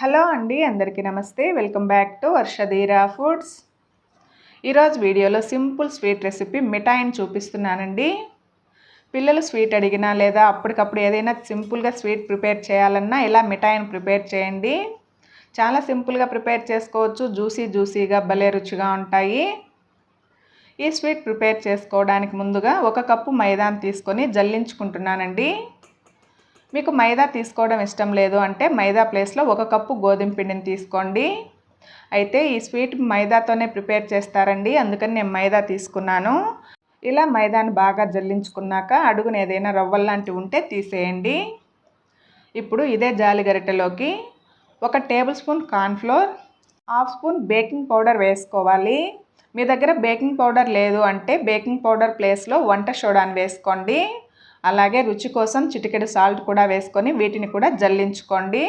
Hello అండి అందరికీ నమస్తే. Welcome back to Varshadheera Foods. ఈరోజు వీడియోలో సింపుల్ స్వీట్ రెసిపీ మిఠాయిని చూపిస్తున్నానండి. పిల్లలు స్వీట్ అడిగినా లేదా అప్పటికప్పుడు ఏదైనా సింపుల్గా స్వీట్ ప్రిపేర్ చేయాలన్నా ఇలా మిఠాయిని ప్రిపేర్ చేయండి. చాలా సింపుల్గా ప్రిపేర్ చేసుకోవచ్చు. జ్యూసీ జ్యూసీగా భలే రుచిగా ఉంటాయి. ఈ స్వీట్ ప్రిపేర్ చేసుకోవడానికి ముందుగా ఒక కప్పు మైదాన్ని తీసుకొని జల్లించుకుంటున్నానండి. మీకు మైదా తీసుకోవడం ఇష్టం లేదు అంటే మైదా ప్లేస్లో ఒక కప్పు గోధుమ పిండిని తీసుకోండి. అయితే ఈ స్వీట్ మైదాతోనే ప్రిపేర్ చేస్తారండి. అందుకని నేను మైదా తీసుకున్నాను. ఇలా మైదాని బాగా జల్లించుకున్నాక అడుగున ఏదైనా రవ్వల్ లాంటివి ఉంటే తీసేయండి. ఇప్పుడు ఇదే జాలి గరిటెలోకి ఒక tablespoon cornflour half spoon baking powder వేసుకోవాలి. మీ దగ్గర బేకింగ్ పౌడర్ లేదు అంటే బేకింగ్ పౌడర్ ప్లేస్లో వంట సోడాని వేసుకోండి. అలాగే రుచి కోసం చిటికెడు సాల్ట్ కూడా వేసుకొని వీటిని కూడా జల్లించుకోండి.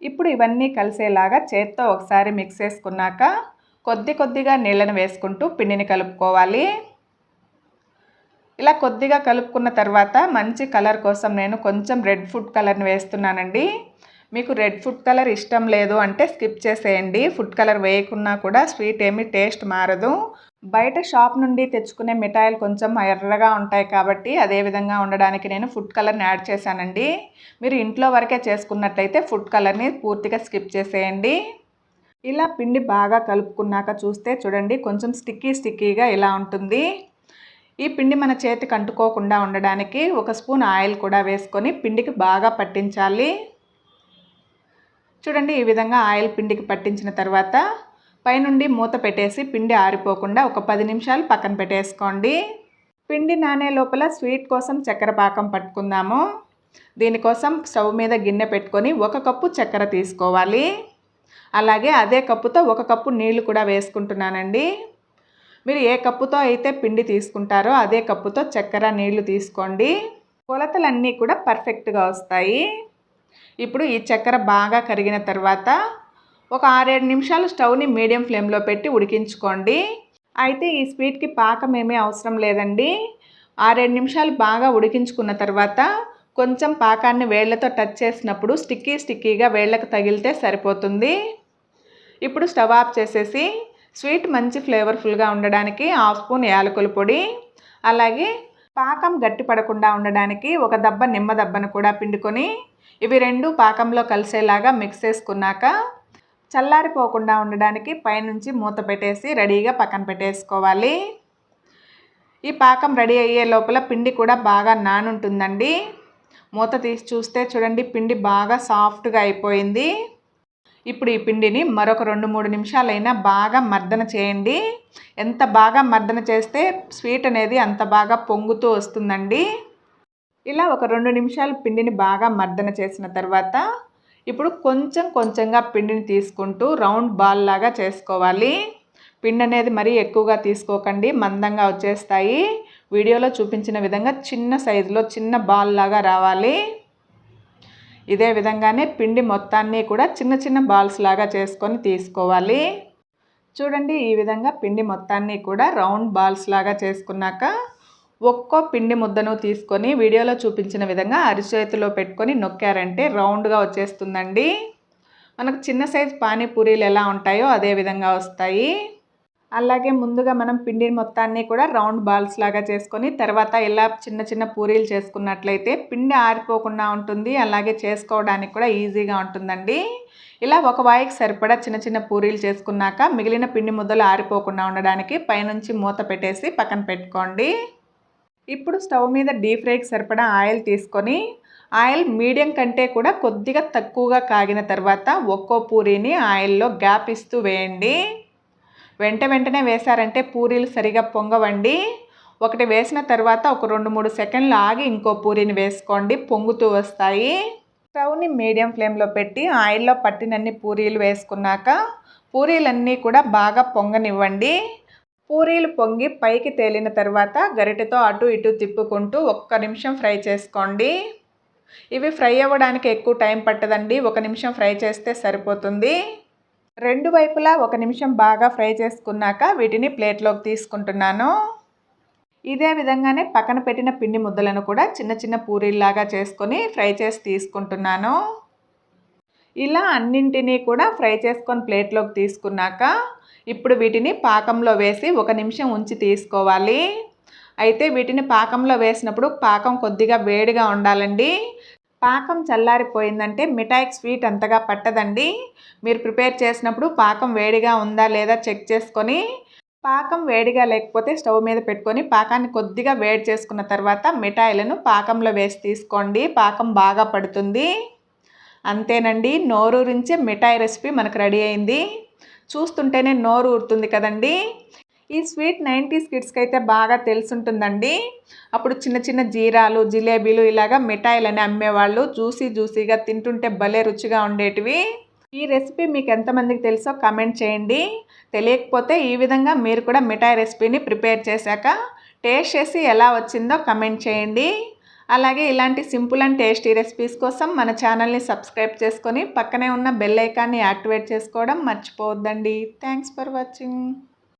ఇప్పుడు ఇవన్నీ కలిసేలాగా చేత్తో ఒకసారి మిక్స్ చేసుకున్నాక కొద్ది కొద్దిగా నీళ్ళను వేసుకుంటూ పిండిని కలుపుకోవాలి. ఇలా కొద్దిగా కలుపుకున్న తర్వాత మంచి కలర్ కోసం నేను కొంచెం రెడ్ ఫుడ్ కలర్ని వేస్తున్నానండి. మీకు రెడ్ ఫుడ్ కలర్ ఇష్టం లేదు అంటే స్కిప్ చేసేయండి. ఫుడ్ కలర్ వేయకున్నా కూడా స్వీట్ ఏమి టేస్ట్ మారదు. బయట షాప్ నుండి తెచ్చుకునే మిఠాయిలు కొంచెం ఎర్రగా ఉంటాయి కాబట్టి అదే విధంగా ఉండడానికి నేను ఫుడ్ కలర్ని యాడ్ చేశానండి. మీరు ఇంట్లో వరకే చేసుకున్నట్లయితే ఫుడ్ కలర్ని పూర్తిగా స్కిప్ చేసేయండి. ఇలా పిండి బాగా కలుపుకున్నాక చూస్తే చూడండి కొంచెం స్టిక్కీ స్టిక్కీగా ఇలా ఉంటుంది. ఈ పిండి మన చేతికి అంటుకోకుండా ఉండడానికి ఒక స్పూన్ ఆయిల్ కూడా వేసుకొని పిండికి బాగా పట్టించాలి. చూడండి ఈ విధంగా ఆయిల్ పిండికి పట్టించిన తర్వాత పైనుండి మూత పెట్టేసి పిండి ఆరిపోకుండా ఒక పది నిమిషాలు పక్కన పెట్టేసుకోండి. పిండి నానే లోపల స్వీట్ కోసం చక్కెర పాకం పట్టుకుందాము. దీనికోసం స్టవ్ మీద గిన్నె పెట్టుకొని ఒక కప్పు చక్కెర తీసుకోవాలి. అలాగే అదే కప్పుతో ఒక కప్పు నీళ్ళు కూడా వేసుకుంటున్నానండి. మీరు ఏ కప్పుతో అయితే పిండి తీసుకుంటారో అదే కప్పుతో చక్కెర నీళ్ళు తీసుకోండి. కొలతలన్నీ కూడా పర్ఫెక్ట్గా వస్తాయి. ఇప్పుడు ఈ చక్కెర బాగా కరిగిన తర్వాత ఒక ఆరేడు నిమిషాలు స్టవ్ని మీడియం ఫ్లేమ్లో పెట్టి ఉడికించుకోండి. అయితే ఈ స్వీట్కి పాకం ఏమీ అవసరం లేదండి. ఆరేడు నిమిషాలు బాగా ఉడికించుకున్న తర్వాత కొంచెం పాకాన్ని వేళ్ళతో టచ్ చేసినప్పుడు స్టిక్కీ స్టిక్కీగా వేళ్ళకు తగిలితే సరిపోతుంది. ఇప్పుడు స్టవ్ ఆఫ్ చేసేసి స్వీట్ మంచి ఫ్లేవర్ఫుల్గా ఉండడానికి హాఫ్ స్పూన్ యాలకుల పొడి అలాగే పాకం గట్టి పడకుండా ఉండడానికి ఒక దబ్బ నిమ్మ దబ్బను కూడా పిండుకొని ఇవి రెండు పాకంలో కలిసేలాగా మిక్స్ చేసుకున్నాక చల్లారిపోకుండా ఉండడానికి పైనుంచి మూత పెట్టేసి రెడీగా పక్కన పెట్టేసుకోవాలి. ఈ పాకం రెడీ అయ్యే లోపల పిండి కూడా బాగా నానుంటుందండి. మూత తీసి చూస్తే చూడండి పిండి బాగా సాఫ్ట్గా అయిపోయింది. ఇప్పుడు ఈ పిండిని మరొక రెండు మూడు నిమిషాలైనా బాగా మర్దన చేయండి. ఎంత బాగా మర్దన చేస్తే స్వీట్ అనేది అంత బాగా పొంగుతూ వస్తుందండి. ఇలా ఒక రెండు నిమిషాలు పిండిని బాగా మర్దన చేసిన తర్వాత ఇప్పుడు కొంచెం కొంచెంగా పిండిని తీసుకుంటూ రౌండ్ బాల్ లాగా చేసుకోవాలి. పిండి అనేది మరీ ఎక్కువగా తీసుకోకండి మందంగా వచ్చేస్తాయి. వీడియోలో చూపించిన విధంగా చిన్న సైజులో చిన్న బాల్ లాగా రావాలి. ఇదే విధంగానే పిండి మొత్తాన్ని కూడా చిన్న చిన్న బాల్స్ లాగా చేసుకొని తీసుకోవాలి. చూడండి ఈ విధంగా పిండి మొత్తాన్ని కూడా రౌండ్ బాల్స్ లాగా చేసుకున్నాక ఒక్కో పిండి ముద్దను తీసుకొని వీడియోలో చూపించిన విధంగా అరిచేతిలో పెట్టుకొని నొక్కారంటే రౌండ్గా వచ్చేస్తుందండి. మనకు చిన్న సైజు పానీపూరీలు ఎలా ఉంటాయో అదే విధంగా వస్తాయి. అలాగే ముందుగా మనం పిండి మొత్తాన్ని కూడా రౌండ్ బాల్స్ లాగా చేసుకొని తర్వాత ఇలా చిన్న చిన్న పూరీలు చేసుకున్నట్లయితే పిండి ఆరిపోకుండా ఉంటుంది. అలాగే చేసుకోవడానికి కూడా ఈజీగా ఉంటుందండి. ఇలా ఒక వాయికి సరిపడా చిన్న చిన్న పూరీలు చేసుకున్నాక మిగిలిన పిండి ముద్దలు ఆరిపోకుండా ఉండడానికి పైనుంచి మూత పెట్టేసి పక్కన పెట్టుకోండి. ఇప్పుడు స్టవ్ మీద డీప్ ఫ్రైకి సరిపడా ఆయిల్ తీసుకొని ఆయిల్ మీడియం కంటే కూడా కొద్దిగా తక్కువగా కాగిన తర్వాత ఒక్కో పూరీని ఆయిల్లో గ్యాప్ ఇస్తూ వేయండి. వెంట వెంటనే వేశారంటే పూరీలు సరిగా పొంగవండి. ఒకటి వేసిన తర్వాత ఒక రెండు మూడు సెకండ్లు ఆగి ఇంకో పూరీని వేసుకోండి. పొంగుతూ వస్తాయి. స్టవ్ని మీడియం ఫ్లేమ్లో పెట్టి ఆయిల్లో పట్టినన్ని పూరీలు వేసుకున్నాక పూరీలన్నీ కూడా బాగా పొంగనివ్వండి. పూరీలు పొంగి పైకి తేలిన తర్వాత గరిటెతో అటు ఇటు తిప్పుకుంటూ ఒక్క నిమిషం ఫ్రై చేసుకోండి. ఇవి ఫ్రై అవ్వడానికి ఎక్కువ టైం పట్టదండి. ఒక నిమిషం ఫ్రై చేస్తే సరిపోతుంది. రెండు వైపులా ఒక నిమిషం బాగా ఫ్రై చేసుకున్నాక వీటిని ప్లేట్లోకి తీసుకుంటున్నాను. ఇదే విధంగానే పక్కన పెట్టిన పిండి ముద్దలను కూడా చిన్న చిన్న పూరీల్లాగా చేసుకొని ఫ్రై చేసి తీసుకుంటున్నాను. ఇలా అన్నింటినీ కూడా ఫ్రై చేసుకొని ప్లేట్లోకి తీసుకున్నాక ఇప్పుడు వీటిని పాకంలో వేసి ఒక నిమిషం ఉంచి తీసుకోవాలి. అయితే వీటిని పాకంలో వేసినప్పుడు పాకం కొద్దిగా వేడిగా ఉండాలండి. పాకం చల్లారిపోయిందంటే మిఠాయికి స్వీట్ అంతగా పట్టదండి. మీరు ప్రిపేర్ చేసినప్పుడు పాకం వేడిగా ఉందా లేదా చెక్ చేసుకొని పాకం వేడిగా లేకపోతే స్టవ్ మీద పెట్టుకొని పాకాన్ని కొద్దిగా వేడి చేసుకున్న తర్వాత మిఠాయిలను పాకంలో వేసి తీసుకోండి. పాకం బాగా పడుతుంది. అంతేనండి నోరూరించే మిఠాయి రెసిపీ మనకు రెడీ అయింది. చూస్తుంటేనే నోరు ఊరుతుంది కదండి. ఈ స్వీట్ నైంటీస్ కిడ్స్కి అయితే బాగా తెలుసుంటుందండి. అప్పుడు చిన్న చిన్న జీరాలు జిలేబీలు ఇలాగా మిఠాయిలని అమ్మేవాళ్ళు. జ్యూసీ జ్యూసీగా తింటుంటే భలే రుచిగా ఉండేటివి. ఈ రెసిపీ మీకు ఎంతమందికి తెలుసో కమెంట్ చేయండి. తెలియకపోతే ఈ విధంగా మీరు కూడా మిఠాయి రెసిపీని ప్రిపేర్ చేశాక టేస్ట్ చేసి ఎలా వచ్చిందో కమెంట్ చేయండి. అలాగే ఇలాంటి సింపుల్ అండ్ టేస్టీ రెసిపీస్ కోసం మన ఛానల్ని సబ్స్క్రైబ్ చేసుకొని పక్కనే ఉన్న బెల్ ఐకాన్ని యాక్టివేట్ చేసుకోవడం మర్చిపోవద్దండి. Thanks for watching.